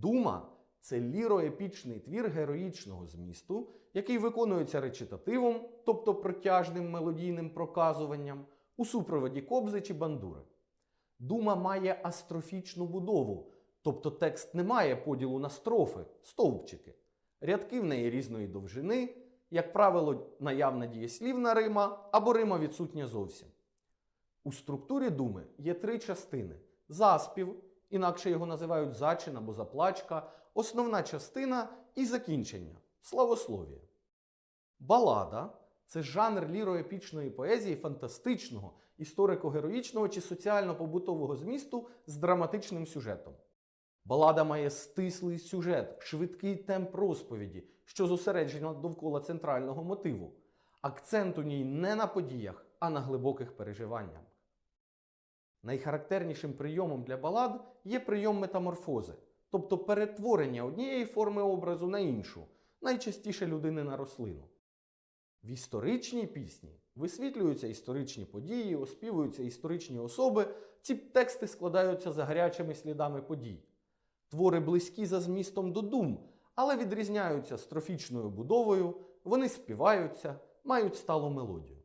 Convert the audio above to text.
Дума це ліроепічний твір героїчного змісту, який виконується речитативом, тобто протяжним мелодійним проказуванням, у супроводі кобзи чи бандури. Дума має астрофічну будову, тобто текст не має поділу на строфи, стовпчики. Рядки в неї різної довжини, як правило, наявна дієслівна рима або рима відсутня зовсім. У структурі думи є три частини: заспів, інакше його називають зачин або заплачка, основна частина і закінчення славослов'я. Балада це жанр ліроепічної поезії фантастичного, історико-героїчного чи соціально-побутового змісту з драматичним сюжетом. Балада має стислий сюжет, швидкий темп розповіді, що зосереджено довкола центрального мотиву. Акцент у ній не на подіях, а на глибоких переживаннях. Найхарактернішим прийомом для балад є прийом метаморфози, тобто перетворення однієї форми образу на іншу, найчастіше людини на рослину. В історичній пісні висвітлюються історичні події, оспівуються історичні особи, ці тексти складаються за гарячими слідами подій. Твори близькі за змістом до дум, але відрізняються строфічною будовою, вони співаються, мають сталу мелодію.